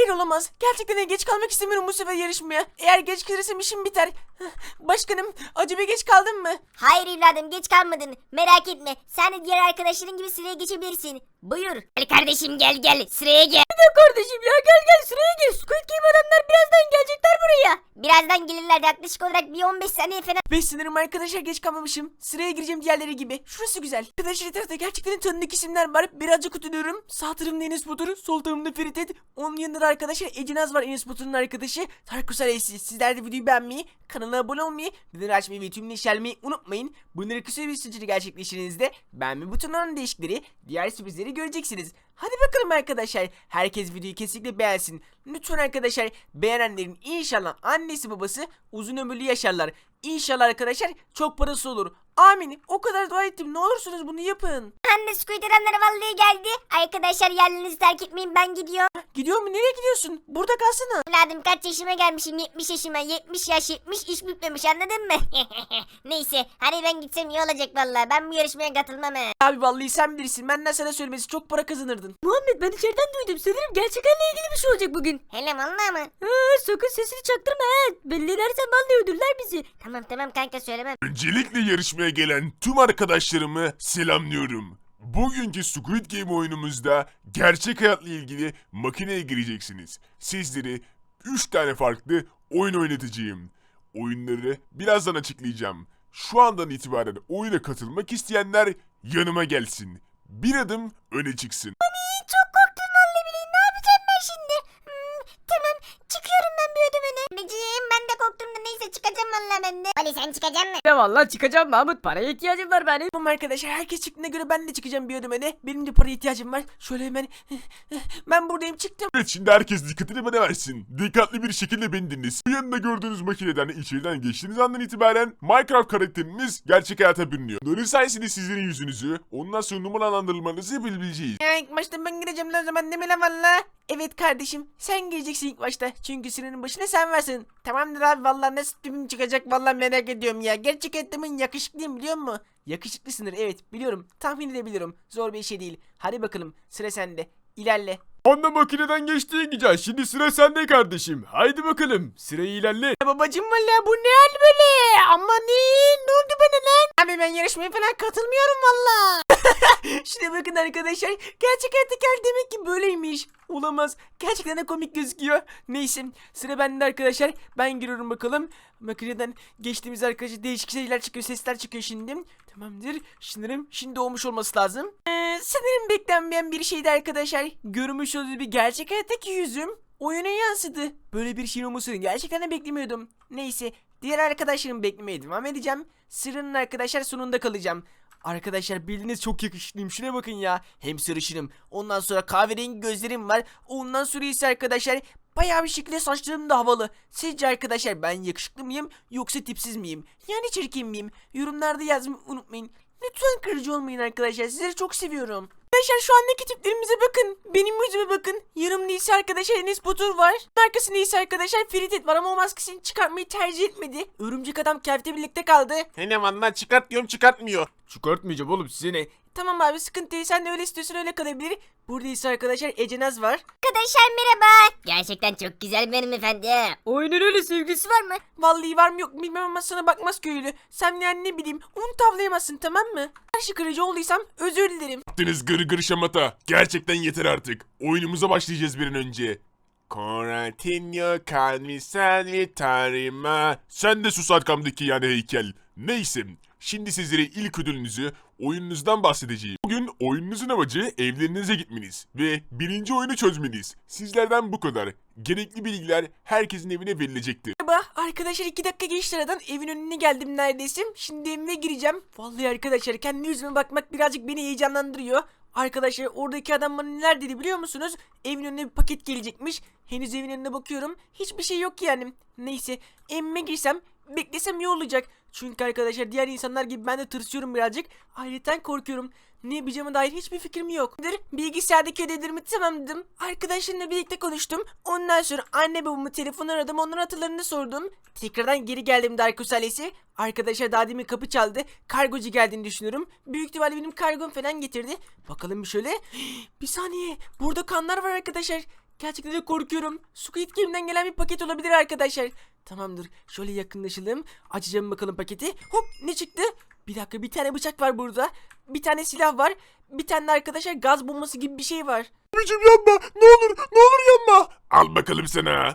Hayır olamaz. Gerçekten de geç kalmak istemiyorum bu sefer yarışmaya. Eğer geç gelirsem işim biter. Başkanım acaba geç kaldım mı? Hayır evladım geç kalmadın. Merak etme. Sen de diğer arkadaşların gibi sıraya geçebilirsin. Buyur. Gel kardeşim gel gel. Sıraya gel. kardeşim ya gel gel sıraya gel. Squid Game adamlar birazdan gelecekler buraya. Birazdan gelirler yaklaşık olarak bir 15 saniye falan. Ve sanırım arkadaşlar geç kalmamışım. Sıraya gireceğim diğerleri gibi. Şurası güzel. Arkadaşlar etrafta gerçekten tanıdık isimler var. Birazcık utanıyorum. Sağ tarafımda Enes Batur, sol tarafımda Ferit Ed. Onun yanında da arkadaşlar Ecenaz var Enes Batur'un arkadaşı. Tarkus Aleysi. Sizler de videoyu beğenmeyi, kanala abone olmayı, bildirim açmayı ve tüm işaretlemeyi unutmayın. Bunları kısa bir sürece gerçekleştiğinizde beğenme butonlarının değişikleri, diğer sürprizleri göreceksiniz. Hadi bakalım arkadaşlar. Herkes videoyu kesinlikle beğensin. Lütfen arkadaşlar beğenenlerin inşallah annesi babası uzun ömürlü yaşarlar. İnşallah arkadaşlar çok parası olur. Amin. O kadar dua ettim. Ne olursunuz bunu yapın. Anne Squid adamları vallahi geldi. Arkadaşlar yerlerinizi terk etmeyin ben gidiyorum. Gidiyor mu? Nereye gidiyorsun? Burada kalsana. Evladım kaç yaşıma gelmişim 70 yaşıma 70 yaş 70 iş bitmemiş anladın mı? Neyse hani ben gitsem iyi olacak vallahi ben bu yarışmaya katılmam he. Abi vallahi sen bilirsin. Benden sana söylemesi çok para kazanırdın. Muhammed ben içeriden duydum. Sanırım gerçek halle ilgili bir şey olacak bugün. Hele vallahi mı? Ha, sakın sesini çaktırma ha. Belli edersen vallahi öldürürler bizi. Tamam tamam kanka söylemem. Öncelikle yarışmaya gelen tüm arkadaşlarımı selamlıyorum. Bugünkü Squid Game oyunumuzda gerçek hayatla ilgili makineye gireceksiniz. Sizleri 3 tane farklı oyun oynatacağım. Oyunları birazdan açıklayacağım. Şu andan itibaren oyuna katılmak isteyenler yanıma gelsin. Bir adım öne çıksın. Çok vallahi ben de. Ali sen çıkacaksın mı? Ya vallahi çıkacağım Mahmut. Paraya ihtiyacım var benim. Tamam arkadaşlar herkes çıktığına göre ben de çıkacağım bir ödemene. Benim de paraya ihtiyacım var. Şöyle hemen ben buradayım çıktım. Evet şimdi herkes dikkatini bana versin. Dikkatli bir şekilde beni dinlesin. Bu yanında gördüğünüz makineden içeriden geçtiğiniz andan itibaren Minecraft karakteriniz gerçek hayata bürünüyor. Bunların sayesinde sizlerin yüzünüzü ondan sonra numaralandırılmanızı yapabileceğiz. Ya ilk başta ben gireceğim lan o zaman değil mi lan valla? Evet kardeşim sen gireceksin ilk başta. Çünkü senin başına sen varsın. Tamamdır abi valla nasıl tipim çıkacak valla merak ediyorum ya. Gerçek ettimin yakışıklıyım biliyor musun? Yakışıklısındır evet biliyorum. Tahmin edebiliyorum. Zor bir şey değil. Hadi bakalım sıra sende. İlerle. Onda makineden geçtiğin güzel. Şimdi sıra sende kardeşim. Haydi bakalım. Sırayı ilerle. Ya babacım valla bu ne hal böyle? Aman ne? Ne oldu bana lan? Abi ben yarışmaya falan katılmıyorum valla. Şuna bakın arkadaşlar. Gerçek hayattaki hal demek ki böyleymiş. Olamaz. Gerçekten de komik gözüküyor. Neyse. Sıra bende arkadaşlar. Ben giriyorum bakalım. Makineden geçtiğimiz arkadaşlar değişik şeyler çıkıyor. Sesler çıkıyor şimdi. Tamamdır. Sanırım şimdi olmuş olması lazım. Ee, sanırım beklenmeyen bir şeydi arkadaşlar. Görmüş olduğunuz bir gerçek hayattaki yüzüm oyuna yansıdı. Böyle bir şey olmasını gerçekten de beklemiyordum. Neyse diğer arkadaşlarımı beklemeye devam edeceğim. Sıranın arkadaşlar sonunda kalacağım. Arkadaşlar bildiğiniz çok yakışıklıyım. Şuna bakın ya. Hem sarışınım. Ondan sonra kahverengi gözlerim var. Ondan sonra ise arkadaşlar bayağı bir şekilde saçlarım da havalı. Sizce arkadaşlar ben yakışıklı mıyım yoksa tipsiz miyim? Yani çirkin miyim? Yorumlarda yazmayı unutmayın. Lütfen kırıcı olmayın arkadaşlar. Sizleri çok seviyorum. Arkadaşlar şu andaki tiplerimize bakın. Benim yüzüme bakın. Yanımda ise arkadaşlar Enes Batur var. Arkasında ise arkadaşlar Feridet var ama o maskesini çıkartmayı tercih etmedi. Örümcek adam kefte birlikte kaldı. Hele valla çıkart diyorum çıkartmıyor. Çıkartmayacağım oğlum size ne? Tamam abi sıkıntı değil. Sen de öyle istiyorsan öyle kalabilir. Burada ise arkadaşlar Ecenaz var. Arkadaşlar merhaba. Gerçekten çok güzel bir hanımefendi. ha. Oyunun öyle sevgilisi var mı? Vallahi var mı yok mu bilmem ama sana bakmaz köylü. Sen yani ne bileyim onu tavlayamazsın tamam mı? Karşı kırıcı olduysam özür dilerim. Yaptınız gır gır şamata. Gerçekten yeter artık. Oyunumuza başlayacağız bir an önce. Continue kalmi selvi tarima. Sen de sus arkamdaki yani heykel. Neyse. Şimdi sizlere ilk ödülünüzü oyununuzdan bahsedeceğim. Bugün oyununuzun amacı evlerinize gitmeniz ve birinci oyunu çözmeniz. Sizlerden bu kadar. Gerekli bilgiler herkesin evine verilecektir. Merhaba arkadaşlar iki dakika geçti evin önüne geldim neredeyse. Şimdi evime gireceğim. Vallahi arkadaşlar kendi yüzüme bakmak birazcık beni heyecanlandırıyor. Arkadaşlar oradaki adam bana neler dedi biliyor musunuz? Evin önüne bir paket gelecekmiş. Henüz evin önüne bakıyorum. Hiçbir şey yok yani. Neyse evime girsem beklesem iyi olacak. Çünkü arkadaşlar diğer insanlar gibi ben de tırsıyorum birazcık. Ayrıca korkuyorum. Ne yapacağıma dair hiçbir fikrim yok. Bilgisayardaki ödevlerimi tamamladım. Arkadaşlarımla birlikte konuştum. Ondan sonra anne babamı telefon aradım. Onların hatırlarını sordum. Tekrardan geri geldim Darkus ailesi. Arkadaşlar daha demin kapı çaldı. Kargocu geldiğini düşünüyorum. Büyük ihtimalle benim kargom falan getirdi. Bakalım bir şöyle. Bir saniye. Burada kanlar var arkadaşlar. Gerçekten de korkuyorum. Squid Game'den gelen bir paket olabilir arkadaşlar. Tamamdır. Şöyle yakınlaşalım. Açacağım bakalım paketi. Hop ne çıktı? Bir dakika bir tane bıçak var burada. Bir tane silah var. Bir tane de arkadaşlar gaz bombası gibi bir şey var. Abicim yanma. Ne olur ne olur yanma. Al bakalım sana.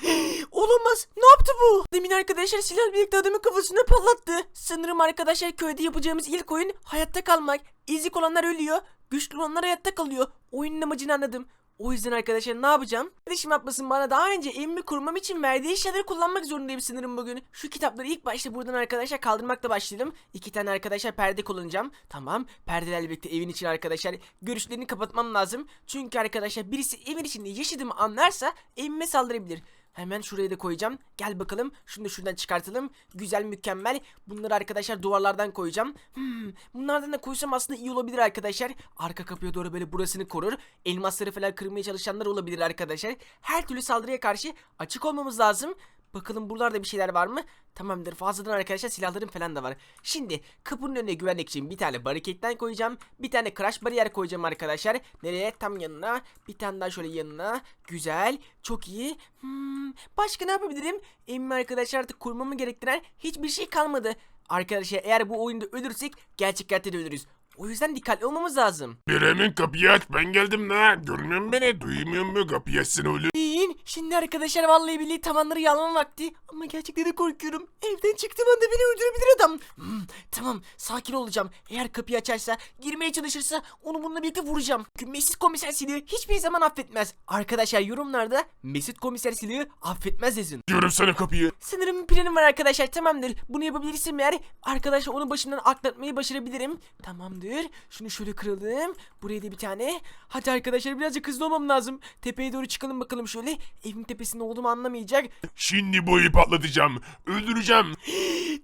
Olamaz. Ne yaptı bu? Demin arkadaşlar silah birlikte adamın kafasına patlattı. Sanırım arkadaşlar köyde yapacağımız ilk oyun hayatta kalmak. İzik olanlar ölüyor. Güçlü olanlar hayatta kalıyor. Oyunun amacını anladım. O yüzden arkadaşlar ne yapacağım? Kardeşim yapmasın bana daha önce evimi kurmam için verdiği şeyleri kullanmak zorundayım sanırım bugün. Şu kitapları ilk başta buradan arkadaşlar kaldırmakla başlayalım. İki tane arkadaşlar perde kullanacağım. Tamam. Perdelerle birlikte evin için arkadaşlar görüşlerini kapatmam lazım. Çünkü arkadaşlar birisi evin içinde yaşadığımı anlarsa evime saldırabilir. Hemen şuraya da koyacağım. Gel bakalım. Şunu da şuradan çıkartalım. Güzel mükemmel. Bunları arkadaşlar duvarlardan koyacağım. Hmm, bunlardan da koysam aslında iyi olabilir arkadaşlar. Arka kapıya doğru böyle burasını korur. Elmasları falan kırmaya çalışanlar olabilir arkadaşlar. Her türlü saldırıya karşı açık olmamız lazım. Bakalım buralarda bir şeyler var mı? Tamamdır fazladan arkadaşlar silahlarım falan da var. Şimdi kapının önüne güvenlik için bir tane bariketten koyacağım. Bir tane crash bariyer koyacağım arkadaşlar. Nereye? Tam yanına. Bir tane daha şöyle yanına. Güzel. Çok iyi. Hmm, başka ne yapabilirim? Evimi arkadaşlar artık kurmamı gerektiren hiçbir şey kalmadı. Arkadaşlar eğer bu oyunda ölürsek gerçek hayatta da ölürüz. O yüzden dikkatli olmamız lazım. Bremen kapıyı aç ben geldim la. Görmüyor musun beni? Duymuyor musun? Kapıyı açsın oğlum. Deyin. Şimdi arkadaşlar vallahi billahi tavanları yalama vakti. Ama gerçekten de korkuyorum. Evden çıktığım anda beni öldürebilir adam. Hmm, tamam sakin olacağım. Eğer kapıyı açarsa girmeye çalışırsa onu bununla birlikte vuracağım. Çünkü Mesut komiser silahı hiçbir zaman affetmez. Arkadaşlar yorumlarda Mesut komiser silahı affetmez yazın. Diyorum sana kapıyı. Sanırım planım var arkadaşlar tamamdır. Bunu yapabilirsem eğer arkadaşlar onu başımdan atlatmayı başarabilirim. Tamamdır. Şunu şöyle kıralım. Buraya da bir tane. Hadi arkadaşlar birazcık hızlı olmam lazım. Tepeye doğru çıkalım bakalım şöyle. Evin tepesinde olduğumu anlamayacak. Şimdi bu evi patlatacağım. Öldüreceğim.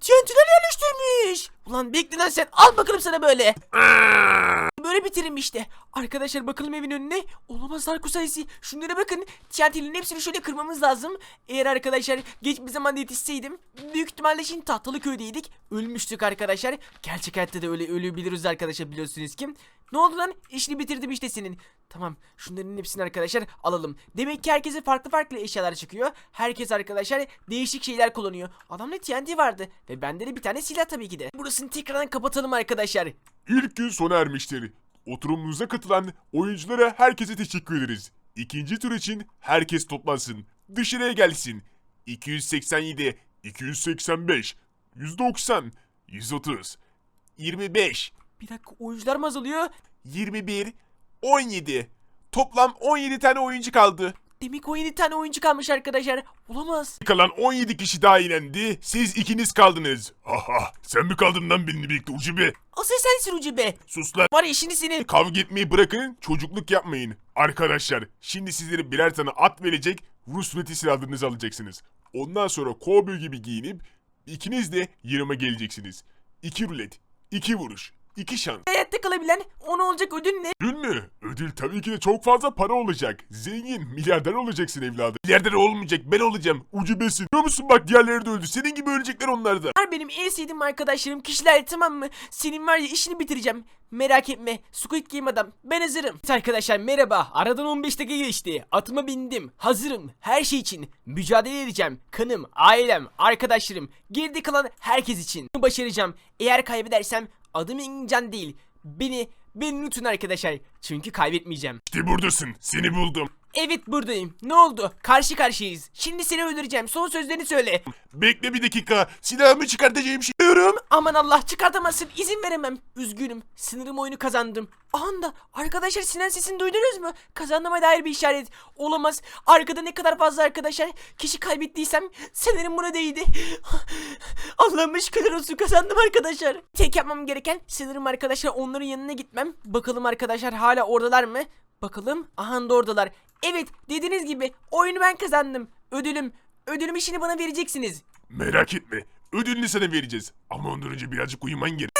TNT'ler yerleştirmiş. Ulan bekle lan sen. Al bakalım sana böyle. Böyle bitiririm işte. Arkadaşlar bakalım evin önüne. Olamaz Darko sayısı. Şunlara bakın. TNT'lerin hepsini şöyle kırmamız lazım. Eğer arkadaşlar geç bir zamanda yetişseydim. Büyük ihtimalle şimdi tahtalı köydeydik. Ölmüştük arkadaşlar. Gerçek hayatta da öyle ölebiliriz arkadaşlar biliyorsunuz ki. Ne oldu lan? İşini bitirdim işte senin. Tamam şunların hepsini arkadaşlar alalım. Demek ki herkese farklı farklı eşyalar çıkıyor. Herkes arkadaşlar değişik şeyler kullanıyor. Adamda TNT vardı. Ve bende de bir tane silah tabii ki de. Burasını tekrardan kapatalım arkadaşlar. İlk gün sona ermiştir. Oturumumuza katılan oyunculara herkese teşekkür ederiz. İkinci tur için herkes toplansın. Dışarıya gelsin. 287, 285, 190, 130, 25, Bir dakika oyuncular mı azalıyor? 21, 17. Toplam 17 tane oyuncu kaldı. Demek 17 tane oyuncu kalmış arkadaşlar. Olamaz. Kalan 17 kişi daha inendi. Siz ikiniz kaldınız. Aha sen mi kaldın lan benimle birlikte ucube? Asıl sensin Ucube. Sus lan. Var ya işini senin. Kavga etmeyi bırakın, çocukluk yapmayın. Arkadaşlar, şimdi sizlere birer tane at verecek, Rus ruleti silahlarınızı alacaksınız. Ondan sonra kovboy gibi giyinip ikiniz de yanıma geleceksiniz. İki rulet, iki vuruş, iki şans. Hayatta kalabilen ona olacak ödül ne? Ödül mü? Ödül tabii ki de çok fazla para olacak. Zengin, milyarder olacaksın evladım. Milyarder olmayacak, ben olacağım. Ucubesin. Biliyor musun bak diğerleri de öldü. Senin gibi ölecekler onlar da. Bunlar benim en sevdiğim arkadaşlarım kişiler tamam mı? Senin var ya işini bitireceğim. Merak etme. Squid Game adam. Ben hazırım. Evet arkadaşlar merhaba. Aradan 15 dakika geçti. Atıma bindim. Hazırım. Her şey için. Mücadele edeceğim. Kanım, ailem, arkadaşlarım. Geride kalan herkes için. Bunu başaracağım. Eğer kaybedersem adım İngilizcan değil. Beni, beni unutun arkadaşlar. Çünkü kaybetmeyeceğim. İşte buradasın. Seni buldum. Evet buradayım. Ne oldu? Karşı karşıyayız. Şimdi seni öldüreceğim. Son sözlerini söyle. Bekle bir dakika. Silahımı çıkartacağım şey. Diyorum. Aman Allah çıkartamazsın izin veremem. Üzgünüm. Sınırım oyunu kazandım. Anda arkadaşlar Sinan sesini duydunuz mu? Kazandığıma dair bir işaret. Olamaz. Arkada ne kadar fazla arkadaşlar kişi kaybettiysem sanırım buna değdi. Allah'ım şükürler olsun kazandım arkadaşlar. Tek yapmam gereken sanırım arkadaşlar onların yanına gitmem. Bakalım arkadaşlar hala oradalar mı? Bakalım. Aha da oradalar. Evet dediğiniz gibi oyunu ben kazandım. Ödülüm. Ödülüm işini bana vereceksiniz. Merak etme. Ödülünü sana vereceğiz. Ama ondan önce birazcık uyuman gerek.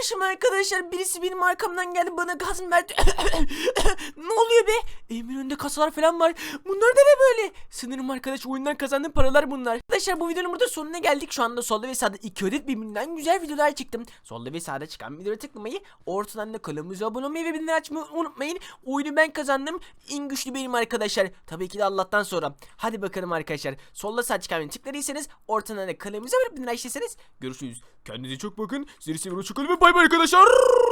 Yapmışım arkadaşlar. Birisi benim arkamdan geldi bana gaz verdi. ne oluyor be? Emin önünde kasalar falan var. Bunlar da ne böyle? Sanırım arkadaş oyundan kazandığım paralar bunlar. Arkadaşlar bu videonun burada sonuna geldik. Şu anda solda ve sağda iki adet birbirinden güzel videolar çıktım. Solda ve sağda çıkan videolara tıklamayı, ortadan da kanalımıza abone olmayı ve bildirimleri açmayı unutmayın. Oyunu ben kazandım. En güçlü benim arkadaşlar. Tabii ki de Allah'tan sonra. Hadi bakalım arkadaşlar. Solda sağ çıkan videoya tıkladıysanız, ortadan da kanalımıza abone olmayı görüşürüz. Kendinize çok bakın. Sizi seviyorum. Hoşçakalın ve bay bay arkadaşlar.